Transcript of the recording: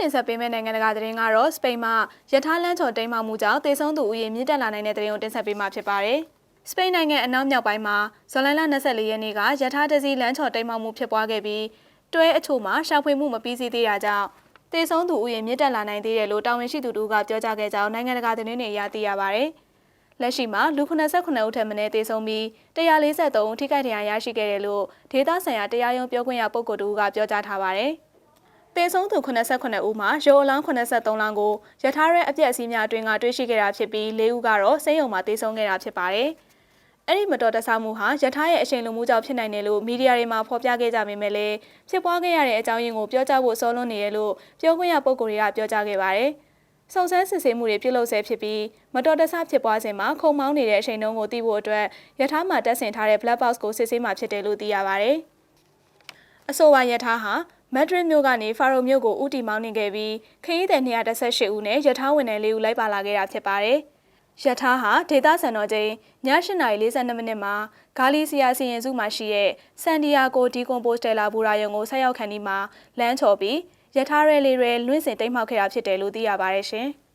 တင်ဆက်ပေးမယ့်နိုင်ငံတကာသတင်းကတော့စပိန်မှာယထာလန်းချော်တိမ်မှမှုကြောင့်တေဆုံးသူဦးရေမြင့်တက်လာနိုင်တဲ့သတင်းကိုတင်ဆက်ပေးမှာဖြစ်ပါတယ်။စပိန်နိုင်ငံအနောက်မြောက်ပိုင်းမှာဇွန်လ24ရက်နေ့ကယထာတစည်းလန်းချော်တိမ်မှမှုဖြစ်ပွားခဲ့ပြီးတွဲအချို့မှာရှာဖွေမှုမပြီးစီးသေးတာကြောင့်တေဆုံးသူဦးရေမြင့်တက်လာနိုင်သေးတယ်လို့တာဝန်ရှိသူတို့ကပြောကြားခဲ့ကြောင်းနိုင်ငံတကာသတင်းတွေအရသိရပါတယ်။လက်ရှိမှာလူ89ဦးထက်မနည်းသေဆုံးပြီး143ဦးထိခိုက်ဒဏ်ရာရရှိခဲ့တယ်လို့ဒေသဆိုင်ရာတရားရုံးပြောခွင့်ရပုဂ္ဂိုလ်တို့ကပြောကြားထားပါတယ်။ သေဆုံးသူ89ဦးမှာရိုးအလောင်း83လောင်းကိုရထားရဲအပြက်အစည်းများအတွင်းကတွေ့ရှိခဲ့တာဖြစ်ပြီး၄ဦးကတော့စိတ်ယုံမှာသေဆုံးခဲ့တာဖြစ်ပါတယ်။အဲ့ဒီမတော်တဆမှုဟာရထားရဲ့အရှိန်လုံးမှုကြောင့်ဖြစ်နိုင်တယ်လို့မီဒီယာတွေမှာဖော်ပြခဲ့ကြပေမဲ့လည်းဖြစ်ပွားခဲ့ရတဲ့အကြောင်းရင်းကိုပြောကြားဖို့စောလွန်းနေရလို့ပြောခွင့်ရပုဂ္ဂိုလ်တွေကပြောကြားခဲ့ပါတယ်။စုံစမ်းစစ်ဆေးမှုတွေပြုလုပ်ဆဲဖြစ်ပြီးမတော်တဆဖြစ်ပွားစဉ်မှာခုံမောင်းနေတဲ့အချိန်တုန်းကိုသိဖို့အတွက်ရထားမှာတက်ဆင်ထားတဲ့ black box ကိုစစ်ဆေးမှဖြစ်တယ်လို့သိရပါတယ်။အဆိုပါရထားဟာ မက်ဒရစ်မြို့ကနေဖာရိုမြို့ကိုဦးတည်မောင်းနေခဲ့ပြီးခရီးသည်218ဦးနဲ့ရထားဝင်တဲ့၄ဦးလိုက်ပါလာခဲ့တာဖြစ်ပါတယ်။ရထားဟာဒေသစံတော်ချိန်ည8:42မိနစ်မှာဂါလီစီယာစီရင်စုမှာရှိတဲ့ဆန်ဒီယာဂိုဒီကွန်ပိုစတယ်လာဘူရာယုံကိုဆက်ရောက်ခံဒီမှာလမ်းချော်ပြီးရထားရဲလေးတွေလွင့်စင်တိတ်မှောက်ခဲ့တာဖြစ်တယ်လို့သိရပါတယ်ရှင်။